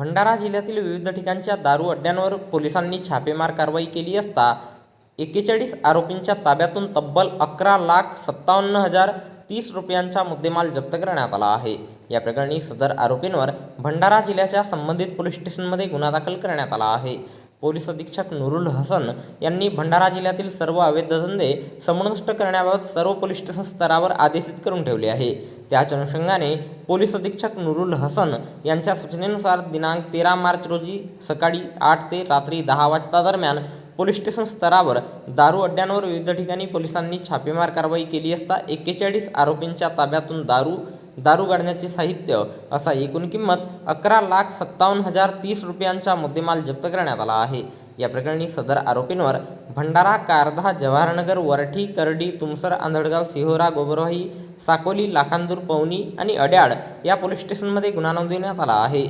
भंडारा जिल्ह्यातील विविध ठिकाणच्या दारू अड्ड्यांवर पोलिसांनी छापेमार कारवाई केली असता एक्केचाळीस आरोपींच्या ताब्यातून तब्बल अकरा लाख सत्तावन्न हजार तीस रुपयांचा मुद्देमाल जप्त करण्यात आला आहे. या प्रकरणी सदर आरोपींवर भंडारा जिल्ह्याच्या संबंधित पोलीस स्टेशनमध्ये गुन्हा दाखल करण्यात आला आहे. पोलीस अधीक्षक नुरुल हसन यांनी भंडारा जिल्ह्यातील सर्व अवैध धंदे समनष्ट करण्याबाबत सर्व पोलीस स्टेशन स्तरावर आदेशित करून ठेवले आहे. त्याच अनुषंगाने पोलीस अधीक्षक नुरुल हसन यांच्या सूचनेनुसार दिनांक तेरा मार्च रोजी सकाळी आठ ते रात्री दहा वाजता दरम्यान पोलीस स्टेशन स्तरावर दारू अड्ड्यांवर विविध ठिकाणी पोलिसांनी छापेमार कारवाई केली असता एक्केचाळीस आरोपींच्या ताब्यातून दारू दारू गाडण्याचे साहित्य असा एकूण किंमत अकरा लाख सत्तावन्न हजार तीस रुपयांचा मुद्देमाल जप्त करण्यात आला आहे. या प्रकरणी सदर आरोपींवर भंडारा कारधा जवाहरनगर वरठी करडी तुमसर आंधळगाव सिहोरा गोबरवाही साकोली लाखांदूर पवनी आणि अड्याळ या पोलीस स्टेशनमध्ये गुन्हा नोंदविण्यात आला आहे.